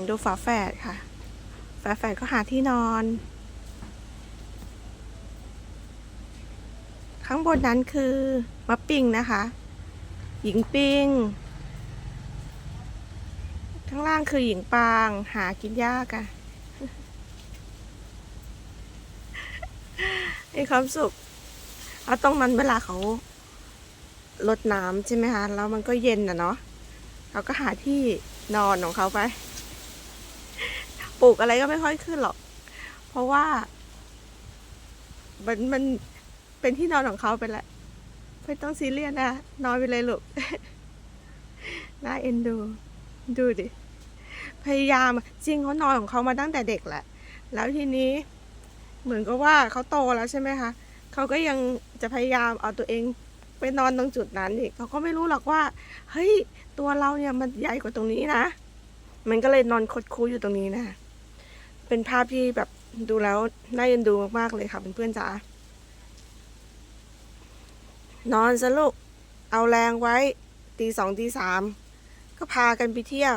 ดูฝาแฝดค่ะ ฝาแฝดก็หาที่นอน ข้างบนนั้นคือมะปิงนะคะ หญิงปิง ข้างล่างคือหญิงปาง หากินยากอะมีความสุข เอาตรงนั้นเวลาเขาลดน้ำใช่ไหมคะ แล้วมันก็เย็นอะเนาะเขาก็หาที่นอนของเขาไป ปลูกอะไรก็ไม่ค่อยขึ้นหรอก เพราะว่า มันมันเป็นที่นอนของเขาไปแล้วไม่ต้องซีเรียสนะ นอนไปเลยลูกน่าเอ็นดู ดูดิ พยายามจริงเขานอนของเขามาตั้งแต่เด็กแหละ แล้วทีนี้ เหมือนกับว่าเขาโตแล้วใช่ไหมคะเขาก็ยังจะพยายามเอาตัวเองไปนอนตรงจุดนั้นอีกเขาก็ไม่รู้หรอกว่า เฮ้ย ตัวเราเนี่ยมันใหญ่กว่าตรงนี้นะ มันก็เลยนอนคดคูอยู่ตรงนี้นะ เป็นภาพที่แบบดูแล้วน่าเอ็นดูมากๆเลยค่ะเพื่อนๆจ๋านอนซะลูก เอาแรงไว้ตีสองตีสามก็พากันไปเที่ยว